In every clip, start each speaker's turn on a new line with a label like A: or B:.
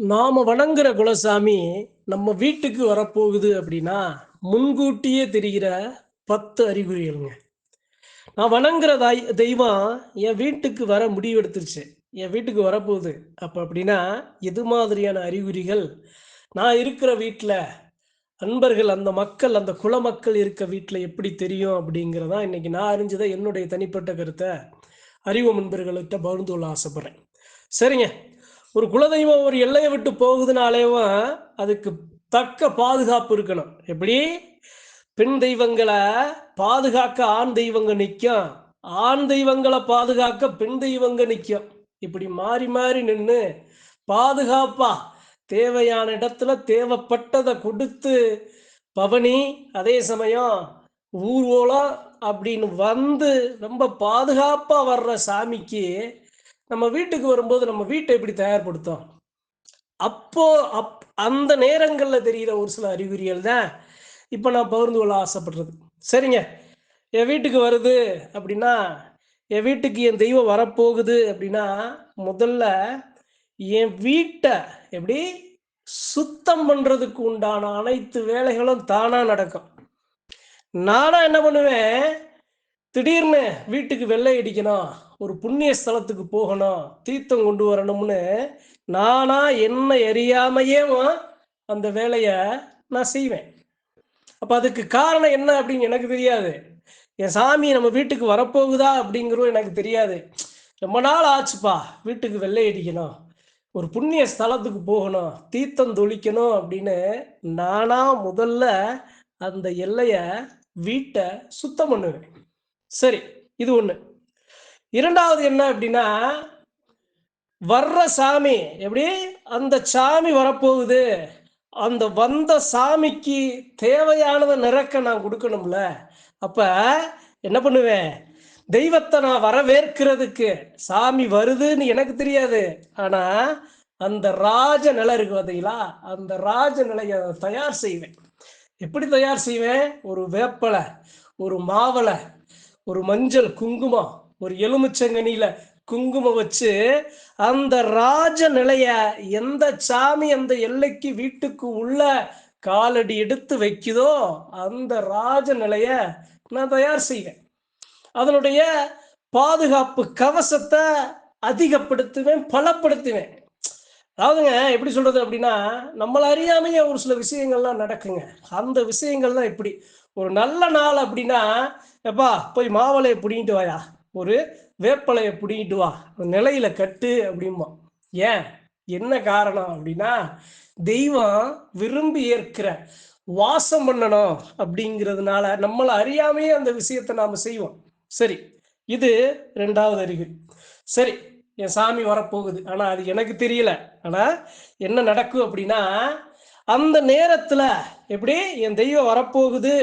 A: நாம வணங்குற குலசாமி நம்ம வீட்டுக்கு வரப்போகுது அப்படின்னா முன்கூட்டியே தெரிகிற பத்து அறிகுறிகளுங்க. நான் வணங்குற தாய் தெய்வம் என் வீட்டுக்கு வர முடிவெடுத்துருச்சு. என் வீட்டுக்கு வரப்போகுது. அப்போ அப்படின்னா எது மாதிரியான அறிகுறிகள்? நான் இருக்கிற வீட்டில் அன்பர்கள் அந்த மக்கள் அந்த குல மக்கள் இருக்க வீட்டில் எப்படி தெரியும் அப்படிங்கிறதான் இன்னைக்கு நான் அறிஞ்சதை என்னுடைய தனிப்பட்ட கருத்தை அறிவு முன்பர்கள்கிட்ட பகிர்ந்து கொள்ள ஆசைப்படுறேன். சரிங்க. ஒரு குலதெய்வம் ஒரு எல்லையை விட்டு போகுதுனாலேவும் அதுக்கு தக்க பாதுகாப்பு இருக்கணும். எப்படி? பெண் தெய்வங்களை பாதுகாக்க ஆண் தெய்வங்க நிற்கும் ஆண் தெய்வங்களை பாதுகாக்க பெண் தெய்வங்க நிற்கும் இப்படி மாறி மாறி நின்று பாதுகாப்பா தேவையான இடத்துல தேவைப்பட்டதை கொடுத்து பவனி அதே சமயம் ஊர்வலம் அப்படின்னு வந்து ரொம்ப பாதுகாப்பாக வர்ற சாமிக்கு நம்ம வீட்டுக்கு வரும்போது நம்ம வீட்டை எப்படி தயார்படுத்தோம் அப்போ அப் அந்த நேரங்களில் தெரிகிற ஒரு சில அறிகுறிகள் தான் இப்போ நான் பகிர்ந்து கொள்ள ஆசைப்படுறது. சரிங்க. என் வீட்டுக்கு வருது அப்படின்னா என் வீட்டுக்கு என் தெய்வம் வரப்போகுது அப்படின்னா முதல்ல என் வீட்டை எப்படி சுத்தம் பண்ணுறதுக்கு உண்டான அனைத்து வேலைகளும் தானாக நடக்கும். நானாக என்ன பண்ணுவேன்? திடீர்னு வீட்டுக்கு வெள்ளை அடிக்கணும். ஒரு புண்ணிய ஸ்தலத்துக்கு போகணும் தீர்த்தம் கொண்டு வரணும்னு நானா என்ன எரியாமையே அந்த வேலையை நான் செய்வேன். அப்போ அதுக்கு காரணம் என்ன அப்படின்னு எனக்கு தெரியாது. என் சாமி நம்ம வீட்டுக்கு வரப்போகுதா அப்படிங்கிறதும் எனக்கு தெரியாது. ரொம்ப நாள் ஆச்சுப்பா வீட்டுக்கு வெள்ளை அடிக்கணும் ஒரு புண்ணிய ஸ்தலத்துக்கு போகணும் தீர்த்தம் தொளிக்கணும் அப்படின்னு நானா முதல்ல அந்த எல்லையை வீட்டை சுத்தம் பண்ணுவேன். சரி இது ஒன்று இரண்டாவது என்ன அப்படின்னா வர்ற சாமி எப்படி? அந்த சாமி வரப்போகுது. அந்த வந்த சாமிக்கு தேவையானதை நிறக்க நான் கொடுக்கணும்ல. அப்ப என்ன பண்ணுவேன்? தெய்வத்தை நான் வரவேற்கிறதுக்கு சாமி வருதுன்னு எனக்கு தெரியாது. ஆனா அந்த ராஜ நிலை இருக்கு பார்த்தீங்களா அந்த ராஜ நிலையை தயார் செய்வேன். எப்படி தயார் செய்வேன்? ஒரு வேப்பலை ஒரு மாவளை ஒரு மஞ்சள் குங்குமம் ஒரு எலுமிச்சங்கனியில குங்குமம் வச்சு அந்த ராஜ நிலைய எந்த சாமி அந்த எல்லைக்கு வீட்டுக்கு உள்ள காலடி எடுத்து வைக்குதோ அந்த ராஜ நிலைய நான் தயார் செய்வேன். அதனுடைய பாதுகாப்பு கவசத்தை அதிகப்படுத்துவேன் பலப்படுத்துவேன். அதாவதுங்க எப்படி சொல்றது அப்படின்னா நம்மள அறியாமையே ஒரு சில விஷயங்கள்லாம் நடக்குங்க. அந்த விஷயங்கள் தான் எப்படி ஒரு நல்ல நாள் அப்படின்னா எப்பா போய் மாவளையை பிடிங்கிட்டு வாயா. ஒரு வேப்பலையை பிடிங்கிட்டு வா. நிலையில கட்டு அப்படிம்பா. ஏன்? என்ன காரணம் அப்படின்னா தெய்வம் விரும்பி ஏற்கிற வாசம் பண்ணணும் அப்படிங்கிறதுனால நம்மளை அறியாமையே அந்த விஷயத்தை நாம செய்வோம். சரி இது ரெண்டாவது அறிகுறி சரி என் சாமி வரப்போகுது. ஆனா அது எனக்கு தெரியல. ஆனா என்ன நடக்கும் அப்படின்னா அந்த நேரத்துல எப்படி என் தெய்வம் வரப்போகுது?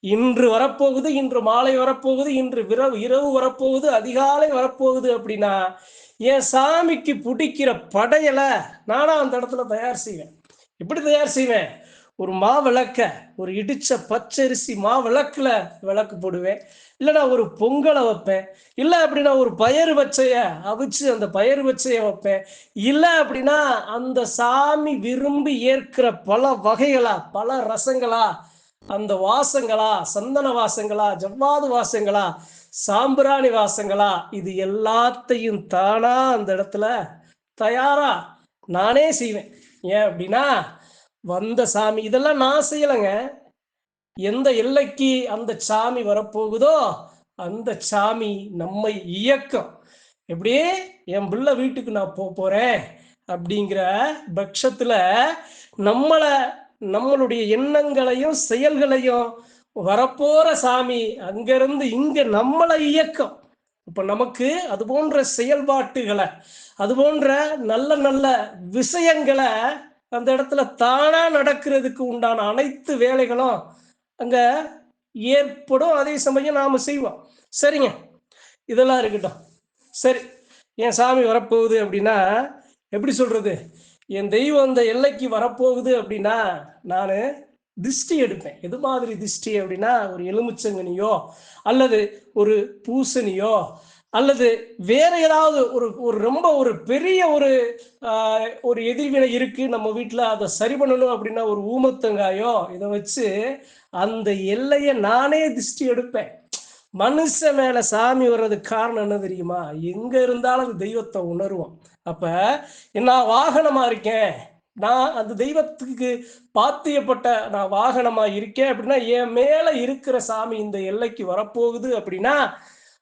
A: இன்று வரப்போகுது இன்று மாலை வரப்போகுது இன்று விரவு இரவு வரப்போகுது அதிகாலை வரப்போகுது அப்படின்னா என் சாமிக்கு பிடிக்கிற படையலை நானா அந்த இடத்துல தயார் செய்வேன். எப்படி தயார் செய்வேன்? ஒரு மா விளக்க ஒரு இடிச்ச பச்சரிசி மா விளக்குல விளக்கு போடுவேன். இல்லைனா ஒரு பொங்கலை வைப்பேன். இல்லை அப்படின்னா ஒரு பயறு பச்சைய அவிச்சு அந்த பயறு பச்சைய வைப்பேன். இல்லை அப்படின்னா அந்த சாமி விரும்பி ஏற்கிற பல வகைகளா பல ரசங்களா அந்த வாசங்களா சந்தன வாசங்களா ஜவ்வாது வாசங்களா சாம்பிராணி வாசங்களா இது எல்லாத்தையும் தானா அந்த இடத்துல தயாரா? நானே செய்வேன். ஏன் அப்படின்னா வந்த சாமி இதெல்லாம் நான் செய்யலைங்க. எந்த எல்லைக்கு அந்த சாமி வரப்போகுதோ அந்த சாமி நம்மை இயக்கம். எப்படியே என் பிள்ளை வீட்டுக்கு நான் போக போறேன் அப்படிங்கிற பட்சத்துல நம்மளை நம்மளுடைய எண்ணங்களையும் செயல்களையும் வரப்போற சாமி அங்கிருந்து இங்க நம்மளை இயக்கம். இப்ப நமக்கு அது போன்ற செயல்பாட்டுகளை அது போன்ற நல்ல நல்ல விஷயங்களை அந்த இடத்துல தானா நடக்கிறதுக்கு உண்டான அனைத்து வேலைகளும் அங்க ஏற்படும். அதே சமயம் நாம செய்வோம். சரிங்க. இதெல்லாம் இருக்கட்டும். சரி. என் சாமி வரப்போகுது அப்படின்னா எப்படி சொல்றது? என் தெய்வம் அந்த எல்லைக்கு வரப்போகுது அப்படின்னா நான் திஷ்டி எடுப்பேன். எது மாதிரி திஷ்டி அப்படின்னா ஒரு எலுமிச்சங்கனியோ அல்லது ஒரு பூசணியோ அல்லது வேற ஏதாவது ஒரு ஒரு ரொம்ப ஒரு பெரிய ஒரு ஒரு எதிர்வினை இருக்கு நம்ம வீட்டில் அதை சரி பண்ணணும் அப்படின்னா ஒரு ஊமத்தங்காயோ இதை வச்சு அந்த எல்லையை நானே திஷ்டி எடுப்பேன். மனுஷன் மேல சாமி வர்றதுக்கு காரணம் என்ன தெரியுமா? எங்க இருந்தாலும் அது தெய்வத்தை உணர்வோம் அப்ப நான் வாகனமா இருக்கேன். நான் அந்த தெய்வத்துக்கு பாத்தியப்பட்ட நான் வாகனமா இருக்கேன். அப்படின்னா என் மேல இருக்கிற சாமி இந்த எல்லைக்கு வரப்போகுது. அப்படின்னா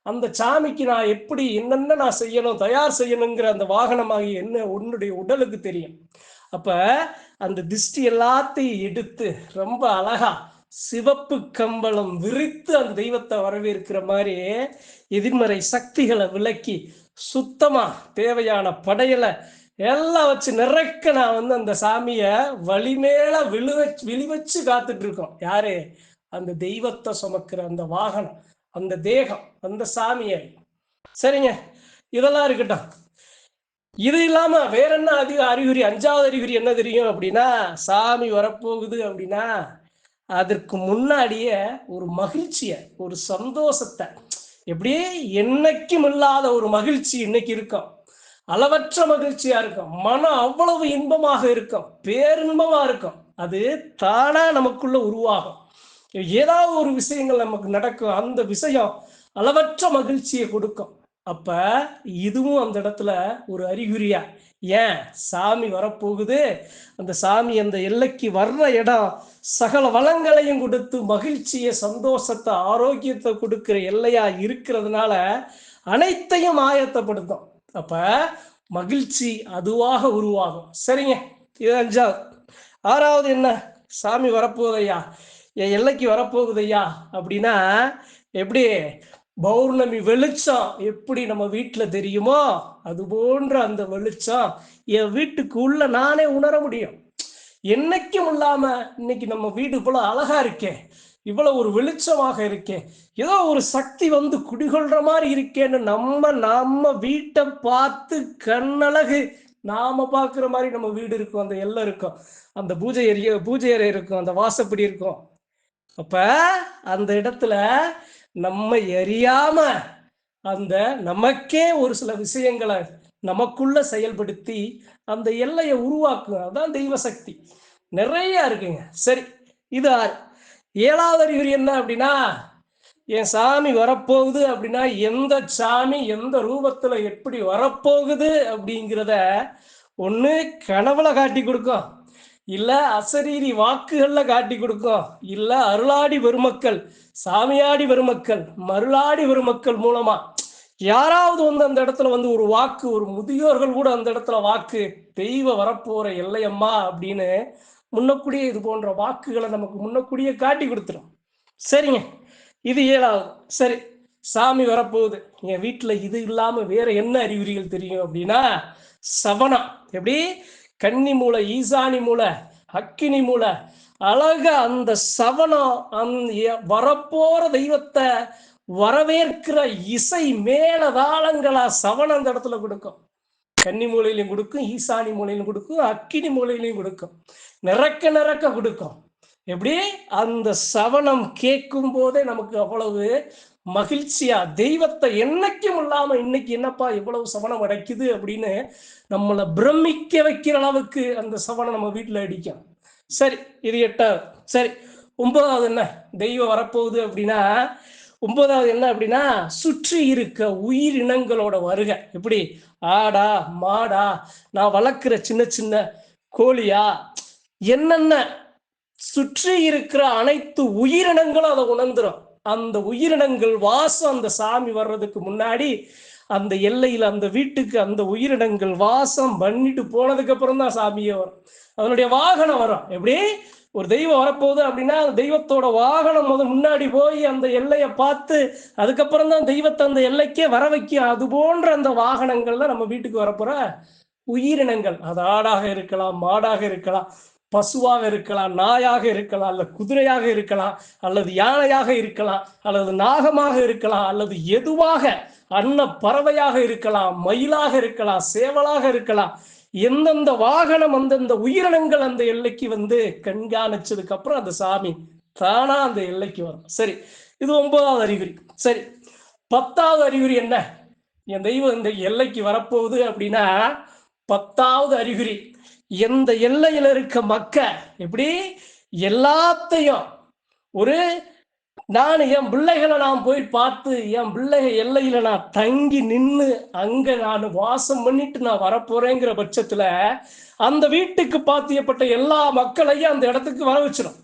A: அந்த சாமிக்கு நான் எப்படி என்னென்ன நான் செய்யணும் தயார் செய்யணுங்கிற அந்த வாகனமாகி என்ன உன்னுடைய உடலுக்கு தெரியும். அப்ப அந்த திஷ்டி எல்லாத்தையும் எடுத்து ரொம்ப அழகா சிவப்பு கம்பளம் விரித்து அந்த தெய்வத்தை வரவேற்கிற மாதிரி எதிர்மறை சக்திகளை விலக்கி சுத்தமா தேவையான படையலை எல்லாம் வச்சு நிறக்க நான் வந்து அந்த சாமிய வழிமேல விழுவ விழி வச்சு காத்துட்டு இருக்கோம். யாரு? அந்த தெய்வத்தை சுமக்கிற அந்த வாகனம் அந்த தேகம் அந்த சாமியை. சரிங்க. இதெல்லாம் இருக்கட்டும். இது இல்லாம வேற என்ன அதிக அறிகுறி அஞ்சாவது அறிகுறி என்ன தெரியும் அப்படின்னா சாமி வரப்போகுது அப்படின்னா அதற்கு முன்னாடியே ஒரு மகிழ்ச்சியை ஒரு சந்தோஷத்தை எப்படியே என்னைக்கும் இல்லாத ஒரு மகிழ்ச்சி இன்னைக்கு இருக்கும். அளவற்ற மகிழ்ச்சியா இருக்கும். மனம் அவ்வளவு இன்பமாக இருக்கும். பேரின்பமா இருக்கும். அது தானா நமக்குள்ள உருவாகும். ஏதாவது ஒரு விஷயங்கள் நமக்கு நடக்கும். அந்த விஷயம் அளவற்ற மகிழ்ச்சியை கொடுக்கும். அப்ப இதுவும் அந்த இடத்துல ஒரு அறிகுறியா ஏன் சாமி வரப்போகுது? அந்த சாமி அந்த எல்லைக்கு வர்ற இடம் சகல வளங்களையும் கொடுத்து மகிழ்ச்சியை சந்தோஷத்தை ஆரோக்கியத்தை கொடுக்கிற எல்லையா இருக்கிறதுனால அனைத்தையும் ஆயத்தப்படுத்தும். அப்ப மகிழ்ச்சி அதுவாக உருவாகும். சரிங்க இது அஞ்சாவது. ஆறாவது என்ன? சாமி வரப்போகுதையா என் எல்லைக்கு வரப்போகுதையா அப்படின்னா எப்படி? பௌர்ணமி வெளிச்சம் எப்படி நம்ம வீட்டில் தெரியுமோ? அது போன்ற அந்த வெளிச்சம் என் வீட்டுக்கு உள்ள நானே உணர முடியும். என்னைக்கும் இல்லாம இன்னைக்கு நம்ம வீடு இவ்வளவு அழகா இருக்கே இவ்வளவு ஒரு வெளிச்சமாக இருக்கே ஏதோ ஒரு சக்தி வந்து குடிகொள்ற மாதிரி இருக்கேன்னு நம்ம நம்ம வீட்டை பார்த்து கண்ணழகு நாம பார்க்குற மாதிரி நம்ம வீடு இருக்கும் அந்த எல்லாம் இருக்கும் அந்த பூஜை அறிய பூஜை அறை இருக்கும் அந்த வாசப்படி இருக்கும். அப்ப அந்த இடத்துல நம்ம எரியாம அந்த நமக்கே ஒரு சில விஷயங்களை நமக்குள்ள செயல்படுத்தி அந்த எல்லையை உருவாக்கும் அதான் தெய்வ சக்தி. நிறைய இருக்குங்க. சரி இது ஆறு. ஏழாவது அறிகுறி என்ன அப்படின்னா என் சாமி வரப்போகுது அப்படின்னா எந்த சாமி எந்த ரூபத்துல எப்படி வரப்போகுது அப்படிங்கிறத ஒன்று கனவுல காட்டி கொடுக்கும். இல்ல அசரீரி வாக்குகள்ல காட்டி கொடுக்கும் இல்ல அருளாடி பெருமக்கள் சாமியாடி பெருமக்கள் மருளாடி பெருமக்கள் மூலமா. யாராவது வந்து அந்த இடத்துல வந்து ஒரு வாக்கு ஒரு முதியோர்கள் கூட அந்த இடத்துல வாக்கு தெய்வ வரப்போற எல்லையம்மா அப்படின்னு முன்னக்கூடியே இது போன்ற வாக்குகளை நமக்கு முன்னக்கூடியே காட்டி கொடுத்துரும். சரிங்க. இது ஏழாவது. சரி. சாமி வரப்போகுது. என் வீட்டுல இது இல்லாம வேற என்ன அறிகுறிகள் தெரியும் அப்படின்னா சவனம் எப்படி? கன்னி மூளை ஈசானி மூளை அக்கினி மூளை அழக அந்த சவனம் அந்த வரப்போற தெய்வத்தை வரவேற்கிற இசை மேலதாளங்களா சவனம் அந்த இடத்துல கொடுக்கும். கன்னி மூலையிலையும் கொடுக்கும் ஈசானி மூலையிலும் கொடுக்கும் அக்கினி மூலையிலையும் கொடுக்கும். நிறக்க நிறக்க கொடுக்கும். எப்படி? அந்த சவனம் கேட்கும் போதே நமக்கு அவ்வளவு மகிழ்ச்சியா தெய்வத்தை என்னைக்கும் இல்லாம இன்னைக்கு என்னப்பா இவ்வளவு சவனம் அடைக்குது அப்படின்னு நம்மளை பிரமிக்க வைக்கிற அளவுக்கு அந்த சவனம் நம்ம வீட்டுல அடிக்கும். சரி இது எட்டாவது சரி ஒன்பதாவது என்ன? தெய்வம் வரப்போகுது அப்படின்னா ஒன்பதாவது என்ன அப்படின்னா சுற்றி இருக்க உயிரினங்களோட வருகை. எப்படி? ஆடா மாடா நான் வளர்க்குற சின்ன சின்ன கோழியா? என்னென்ன? சுற்றி இருக்கிற அனைத்து உயிரினங்களும் அதை உணர்ந்துரும். அந்த உயிரினங்கள் வாசம் அந்த சாமி வர்றதுக்கு முன்னாடி அந்த எல்லையில் அந்த வீட்டுக்கு அந்த உயிரினங்கள் வாசம் பண்ணிட்டு போனதுக்கு அப்புறம் தான் சாமியே வரும். அதனுடைய வாகனம் வரும். எப்படி? ஒரு தெய்வம் வரப்போகுது அப்படின்னா அந்த தெய்வத்தோட வாகனம் முதல் முன்னாடி போய் அந்த எல்லையை பார்த்து அதுக்கப்புறம் தான் தெய்வத்தை அந்த எல்லைக்கே வர வைக்கும் அது போன்ற அந்த வாகனங்கள் தான் நம்ம வீட்டுக்கு வரப்போற உயிரினங்கள். அது ஆடாக இருக்கலாம் மாடாக இருக்கலாம். பசுவாக இருக்கலாம் நாயாக இருக்கலாம் அல்லது குதிரையாக இருக்கலாம் அல்லது யானையாக இருக்கலாம் அல்லது நாகமாக இருக்கலாம் அல்லது எதுவாக அன்ன பறவையாக இருக்கலாம் மயிலாக இருக்கலாம் சேவலாக இருக்கலாம் எந்தெந்த வாகனம் அந்தந்த உயிரினங்கள் அந்த எல்லைக்கு வந்து கண்காணிச்சதுக்கு அப்புறம் அந்த சாமி தானா அந்த எல்லைக்கு வரும். சரி இது ஒன்பதாவது அறிகுறி. சரி பத்தாவது அறிகுறி என்ன? என் தெய்வம் இந்த எல்லைக்கு வரப்போகுது அப்படின்னா பத்தாவது அறிகுறி. எந்த எல்லையில இருக்க மக்க எப்படி? எல்லாத்தையும் ஒரு நான் என் பிள்ளைகளை நான் போய் பார்த்து என் பிள்ளைக எல்லையில நான் தங்கி நின்று அங்க நான் வாசம் பண்ணிட்டு நான் வரப்போறேங்கிற பட்சத்துல அந்த வீட்டுக்கு பாத்தியப்பட்ட எல்லா மக்களையும் அந்த இடத்துக்கு வர வச்சிடும்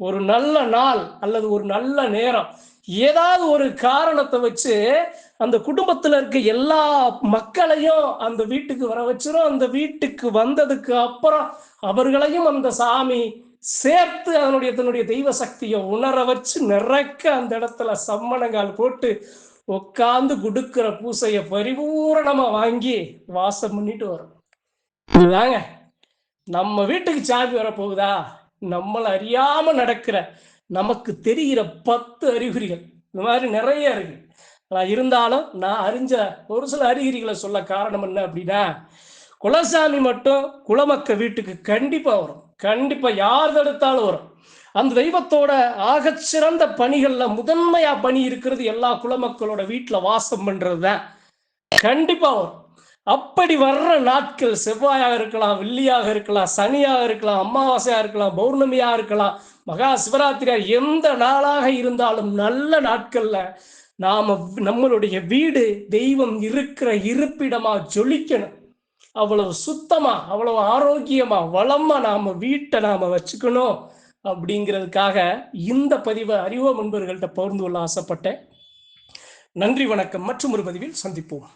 A: ஒரு நல்ல நாள் அல்லது ஒரு நல்ல நேரம். ஏதாவது ஒரு காரணத்தை வச்சு அந்த குடும்பத்துல இருக்க எல்லா மக்களையும் அந்த வீட்டுக்கு வர வச்சிரும். அந்த வீட்டுக்கு வந்ததுக்கு அப்புறம் அவர்களையும் அந்த சாமி சேர்த்து அதனுடைய தன்னுடைய தெய்வ சக்தியை உணர வச்சு நிறக்க அந்த இடத்துல சம்மணங்கால் போட்டு உட்காந்து கொடுக்கிற பூசையை பரிபூரணமா வாங்கி வாசம் பண்ணிட்டு வரும். இதுதாங்க. நம்ம வீட்டுக்கு சாமி வரப்போகுதா? நம்மளை அறியாம நடக்கிற நமக்கு தெரிகிற பத்து அறிகுறிகள். இந்த மாதிரி நிறைய இருக்கு. ஆனால் இருந்தாலும் நான் அறிஞ்ச ஒரு சில அறிகுறிகளை சொல்ல காரணம் என்ன அப்படின்னா குலசாமி மட்டும் குலமக்க வீட்டுக்கு கண்டிப்பாக வரும். கண்டிப்பாக யார் தடுத்தாலும் வரும். அந்த தெய்வத்தோட ஆகச்சிறந்த பணிகளில் முதன்மையாக பணி இருக்கிறது எல்லா குலமக்களோட வீட்டில் வாசம் பண்ணுறது தான் கண்டிப்பாக வரும். அப்படி வர்ற நாட்கள் செவ்வாயாக இருக்கலாம் வெள்ளியாக இருக்கலாம் சனியாக இருக்கலாம் அமாவாசையாக இருக்கலாம் பௌர்ணமியாக இருக்கலாம் மகா சிவராத்திரியா எந்த நாளாக இருந்தாலும் நல்ல நாட்கள்ல நாம நம்மளுடைய வீடு தெய்வம் இருக்கிற இருப்பிடமா ஜொலிக்கணும். அவ்வளவு சுத்தமா அவ்வளவு ஆரோக்கியமா வளமா நாம வீட்டை நாம வச்சுக்கணும் அப்படிங்கிறதுக்காக இந்த பதிவை அறிவோம் நண்பர்கள்ட்ட பகிர்ந்து கொள்ள ஆசைப்பட்டேன். நன்றி வணக்கம். மற்றும் ஒரு பதிவில் சந்திப்போம்.